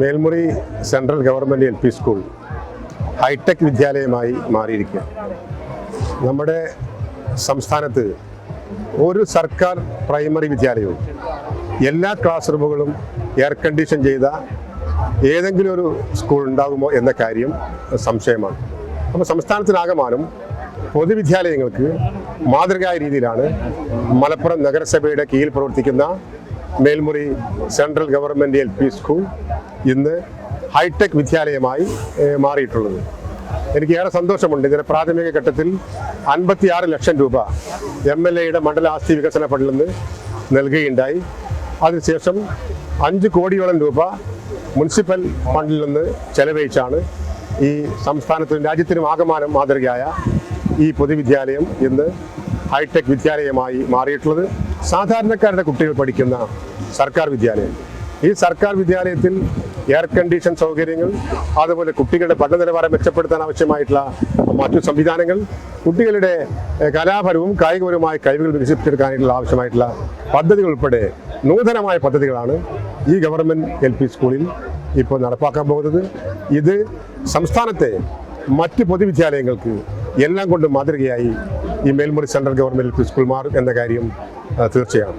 Melmuri central government L P school hitech വിദ്യാലയമായി മാറിയിരിക്കുക. നമ്മുടെ സംസ്ഥാനത്ത് ഒരു സർക്കാർ പ്രൈമറി വിദ്യാലയവും എല്ലാ ക്ലാസ് റൂമുകളും എയർ കണ്ടീഷൻ ചെയ്ത ഏതെങ്കിലും ഒരു സ്കൂൾ ഉണ്ടാകുമോ എന്ന കാര്യം സംശയമാണ്. അപ്പോൾ സംസ്ഥാനത്തിനാകമാനം പൊതുവിദ്യാലയങ്ങൾക്ക് മാതൃകായ രീതിയിലാണ് മലപ്പുറം നഗരസഭയുടെ കീഴിൽ പ്രവർത്തിക്കുന്ന Melmuri central government L P school ഇന്ന് ഹൈടെക് വിദ്യാലയമായി മാറിയിട്ടുള്ളത്. എനിക്ക് ഏറെ സന്തോഷമുണ്ട്. ഇതിന്റെ പ്രാഥമിക ഘട്ടത്തിൽ അൻപത്തി ആറ് ലക്ഷം രൂപ എം എൽ എയുടെ മണ്ഡല ആസ്തി വികസന ഫണ്ടിൽ നിന്ന് നൽകുകയുണ്ടായി. അതിനുശേഷം അഞ്ച് കോടിയോളം രൂപ മുനിസിപ്പൽ ഫണ്ടിൽ നിന്ന് ചെലവഴിച്ചാണ് ഈ സംസ്ഥാനത്തിനും രാജ്യത്തിനും ആകമാനം മാതൃകയായ ഈ പൊതുവിദ്യാലയം ഇന്ന് ഹൈടെക് വിദ്യാലയമായി മാറിയിട്ടുള്ളത്. സാധാരണക്കാരുടെ കുട്ടികൾ പഠിക്കുന്ന സർക്കാർ വിദ്യാലയം. ഈ സർക്കാർ വിദ്യാലയത്തിൽ എയർ കണ്ടീഷൻ സൗകര്യങ്ങൾ അതുപോലെ കുട്ടികളുടെ പഠന നിലവാരം മെച്ചപ്പെടുത്താൻ ആവശ്യമായിട്ടുള്ള മറ്റു സംവിധാനങ്ങൾ കുട്ടികളുടെ കലാപരവും കായികപരവുമായ കഴിവുകൾ വികസിപ്പിച്ചെടുക്കാനായിട്ടുള്ള ആവശ്യമായിട്ടുള്ള പദ്ധതികൾ ഉൾപ്പെടെ നൂതനമായ പദ്ധതികളാണ് ഈ ഗവൺമെന്റ് എൽ പി സ്കൂളിൽ ഇപ്പോൾ നടപ്പാക്കാൻ പോകുന്നത്. ഇത് സംസ്ഥാനത്തെ മറ്റ് പൊതുവിദ്യാലയങ്ങൾക്ക് എല്ലാം കൊണ്ടും മാതൃകയായി ഈ മേൽമുറി സെൻട്രൽ ഗവൺമെന്റ് സ്കൂൾ മാറും എന്ന കാര്യം തീർച്ചയാണ്.